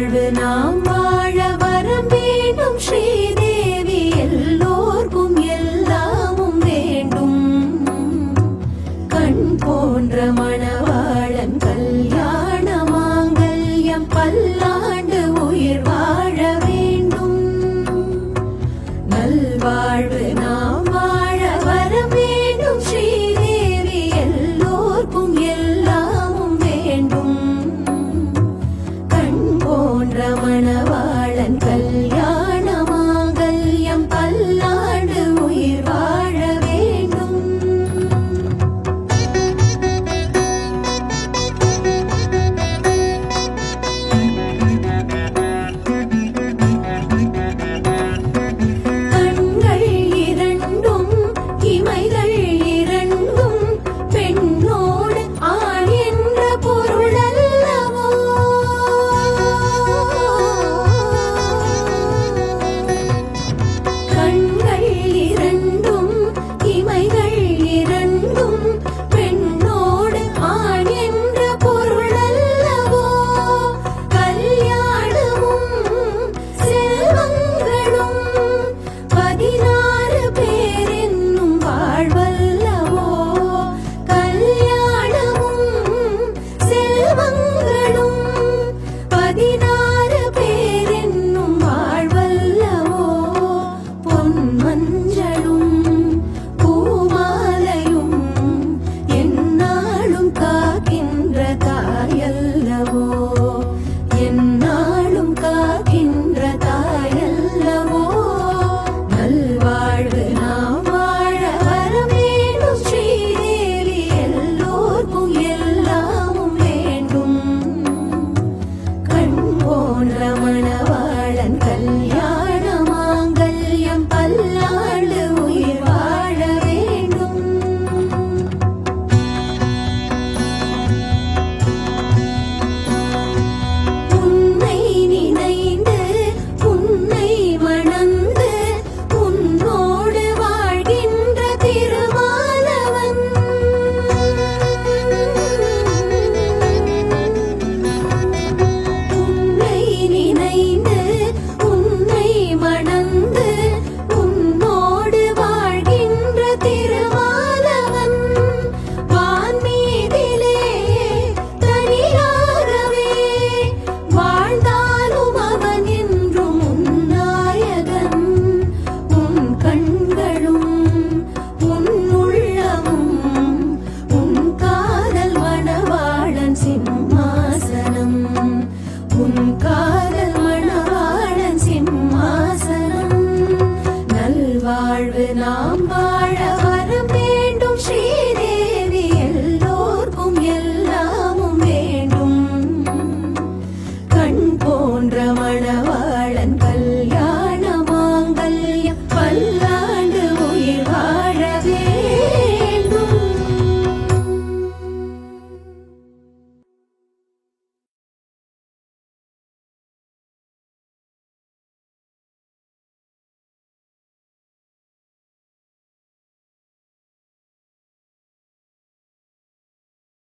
வாழ்வு நாம் வாழ வரம் வேண்டும். ஸ்ரீதேவி எல்லோர்க்கும் எல்லாமும் வேண்டும். கண் போன்ற மணவாளன் கல்யாண மாங்கல்யம் பல்லாண்டு உயிர் வாழ வேண்டும். நல்வாழ்வு Medina. காதல் மணவாளன் சிம்மாசனம். நல்வாழ்வு நாம் வாழ